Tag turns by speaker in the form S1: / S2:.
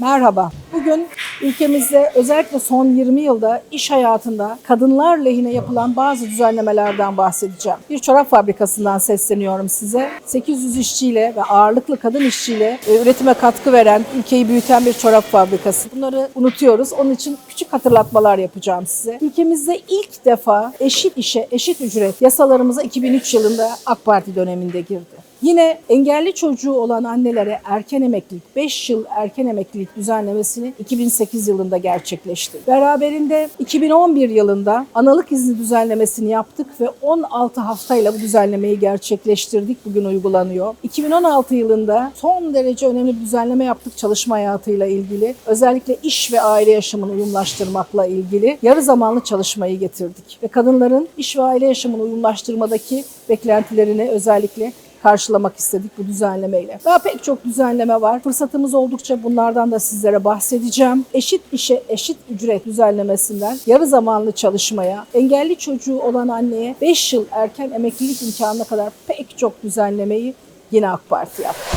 S1: Merhaba. Bugün ülkemizde özellikle son 20 yılda iş hayatında kadınlar lehine yapılan bazı düzenlemelerden bahsedeceğim. Bir çorap fabrikasından sesleniyorum size. 800 işçiyle ve ağırlıklı kadın işçiyle e, üretime katkı veren, ülkeyi büyüten bir çorap fabrikası. Bunları unutuyoruz. Onun için küçük hatırlatmalar yapacağım size. Ülkemizde ilk defa eşit işe eşit ücret yasalarımıza 2003 yılında AK Parti döneminde girdi. Yine engelli çocuğu olan annelere erken emeklilik, 5 yıl erken emeklilik düzenlemesini 2008 yılında gerçekleşti. Beraberinde 2011 yılında analık izni düzenlemesini yaptık ve 16 haftayla bu düzenlemeyi gerçekleştirdik. Bugün uygulanıyor. 2016 yılında son derece önemli bir düzenleme yaptık çalışma hayatıyla ilgili. Özellikle iş ve aile yaşamını uyumlaştırmakla ilgili yarı zamanlı çalışmayı getirdik. Ve kadınların iş ve aile yaşamını uyumlaştırmadaki beklentilerini özellikle karşılamak istedik bu düzenlemeyle. Daha pek çok düzenleme var. Fırsatımız oldukça bunlardan da sizlere bahsedeceğim. Eşit işe eşit ücret düzenlemesinden yarı zamanlı çalışmaya, engelli çocuğu olan anneye 5 yıl erken emeklilik imkanına kadar pek çok düzenlemeyi yine AK Parti yaptı.